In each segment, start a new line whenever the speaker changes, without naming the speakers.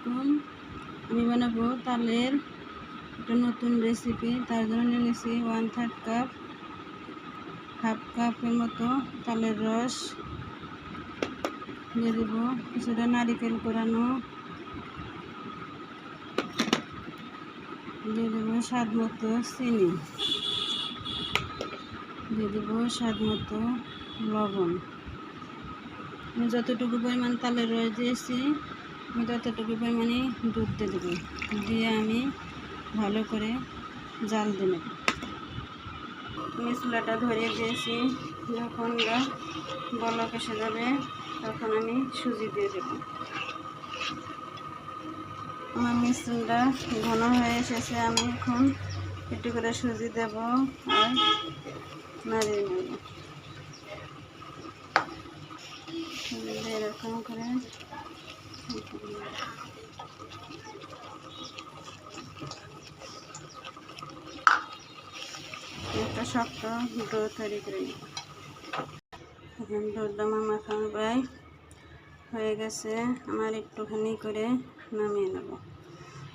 আলাইকুম। আমি বানাবো তালের একটা নতুন রেসিপি তার জন্য নিয়ে নিয়েছি ওয়ান থার্ড কাপ হাফ কাপের মতো তালের রস। দিয়ে দেবো কিছুটা নারিকেল কোরানো। দিয়ে দেবো স্বাদ মতো চিনি। দিয়ে দেবো স্বাদ মতো লবণ। যতটুকু পরিমাণ তালের রস দিয়েছি আমি ততটুকু পরিমাণে দুধ দিয়ে দেবো। দিয়ে আমি ভালো করে জাল দিয়ে নেব। আমি চুলাটা ধরিয়ে দিয়েছি। যখন বলক এসে যাবে, তখন আমি সুজি দিয়ে দেব। আমার মিশ্রণটা ঘন হয়ে এসেছে। আমি এখন একটু করে সুজি দেব আর নাড়িয়ে নেব। এরকম করে একটা শক্ত ডো তৈরি করে এখন আমার প্রায় হয়ে গেছে। আমার একটুখানি করে নামিয়ে নেব।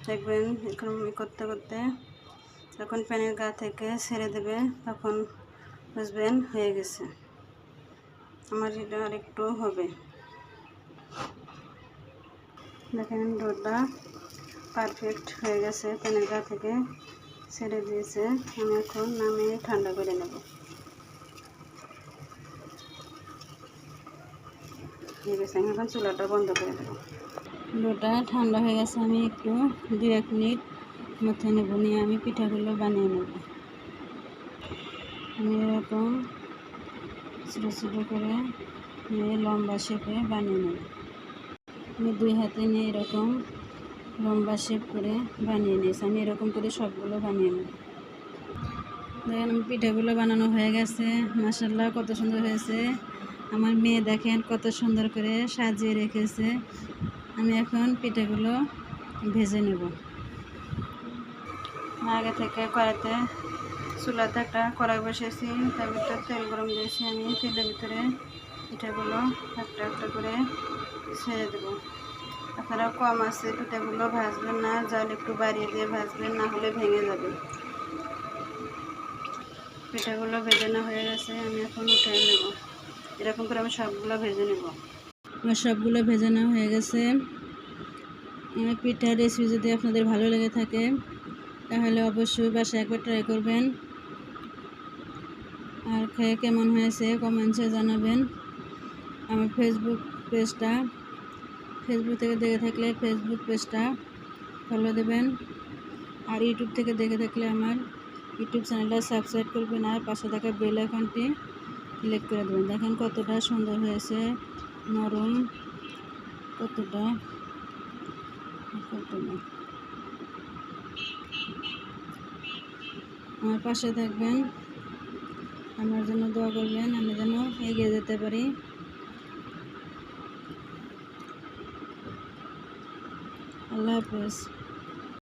দেখবেন এরকম করতে করতে যখন প্যানের গা থেকে ছেড়ে দেবে তখন বুঝবেন হয়ে গেছে। আমার এটা আর একটু হবে। দেখেন ডোটা পারফেক্ট হয়ে গেছে প্যানের গা থেকে ছেড়ে দিয়েছে। আমি এখন নামিয়ে ঠান্ডা করে নেব। হয়ে গেছে আমি এখন চুলাটা বন্ধ করে দেবো। ডোটা ঠান্ডা হয়ে গেছে, আমি একটু দু এক মিনিট মধ্যে নেব, নিয়ে আমি পিঠাগুলো বানিয়ে নেব। আমি এরকম ছোটো ছোটো করে নিয়ে লম্বা শেপে বানিয়ে নেব। আমি দুই হাতে নিয়ে এরকম লম্বা শেপ করে বানিয়ে নিয়েছি। আমি এরকম করে সবগুলো বানিয়ে নেব। দেখেন আমি পিঠাগুলো বানানো হয়ে গেছে। মাসাল্লাহ কত সুন্দর হয়েছে। আমার মেয়ে দেখেন, কত সুন্দর করে সাজিয়ে রেখেছে। আমি এখন পিঠাগুলো ভেজে নেব। আগে থেকে কড়াইতে চুলাতে একটা কড়াই বসেছি তার ভিতরে তেল গরম দিয়েছি আমি। তেলের ভিতরে পিঠাগুলো একটা একটা করে ছেড়ে দেবো। আপনারা কম আছে পিঠাগুলো ভাজবেন না, জল একটু বাড়িয়ে দিয়ে ভাজবেন, না হলে ভেঙে যাবে। পিঠাগুলো ভেজে না হয়ে গেছে, আমি এখন উঠে নেব। এরকম করে আমি সবগুলো ভেজে নেব। আমার সবগুলো ভেজে হয়ে গেছে। আমার পিঠার রেসিপি যদি আপনাদের ভালো লেগে থাকে, তাহলে অবশ্যই বাসায় একবার ট্রাই করবেন। আর খেয়ে কেমন হয়েছে কমেন্টসে জানাবেন। আমার ফেসবুক পেজটা ফেসবুক থেকে দেখে থাকলে ফেসবুক পেজটা ফলো দেবেন। আর ইউটিউব থেকে দেখে থাকলে আমার ইউটিউব চ্যানেলটা সাবস্ক্রাইব করবেন আর পাশে থাকা বেল আইকনটি ক্লিক করে দেবেন। দেখেন কতটা সুন্দর হয়েছে, নরম, কতটা কতটা। আমার পাশে থাকবেন, আমার জন্য দোয়া করবেন, আমি যেন এগিয়ে যেতে পারি। আল্লাহ হাফেজ